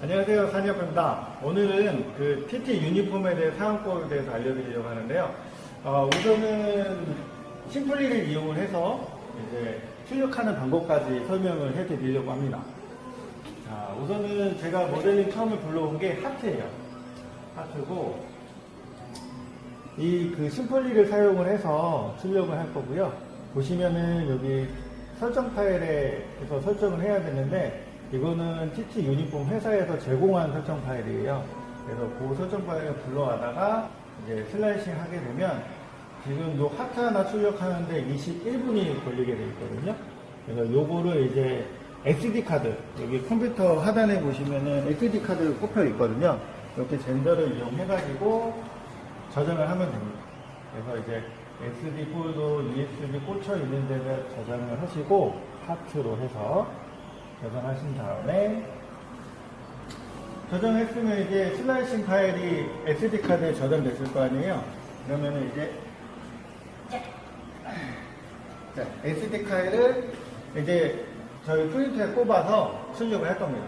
안녕하세요. 산이업입니다. 오늘은 그 TT 유니폼에 대해 사용법에 대해서 알려드리려고 하는데요. 어, 우선은 심플리를 이용을 해서 이제 출력하는 방법까지 설명을 해드리려고 합니다. 자, 우선은 제가 모델링 처음에 불러온 게 하트예요. 하트고 이 그 심플리를 사용을 해서 출력을 할 거고요. 보시면은 여기 설정 파일에서 설정을 해야 되는데 이거는 TT 유니폼 회사에서 제공한 설정 파일이에요. 그래서 그 설정 파일을 불러와다가 이제 슬라이싱 하게 되면 지금 요 하트 하나 출력하는데 21분이 걸리게 돼 있거든요. 그래서 요거를 이제 SD 카드 여기 컴퓨터 하단에 보시면은 SD 카드 꼽혀 있거든요. 이렇게 젠더를 이용해가지고 저장을 하면 됩니다. 그래서 이제 SD 폴더 USB 꽂혀 있는 데를 저장을 하시고 하트로 해서 저장하신 다음에 저장했으면 이제 슬라이싱 파일이 SD 카드에 저장됐을 거 아니에요. 그러면은 이제 자, SD 파일을 이제 저희 프린터에 꼽아서 출력을 할 겁니다.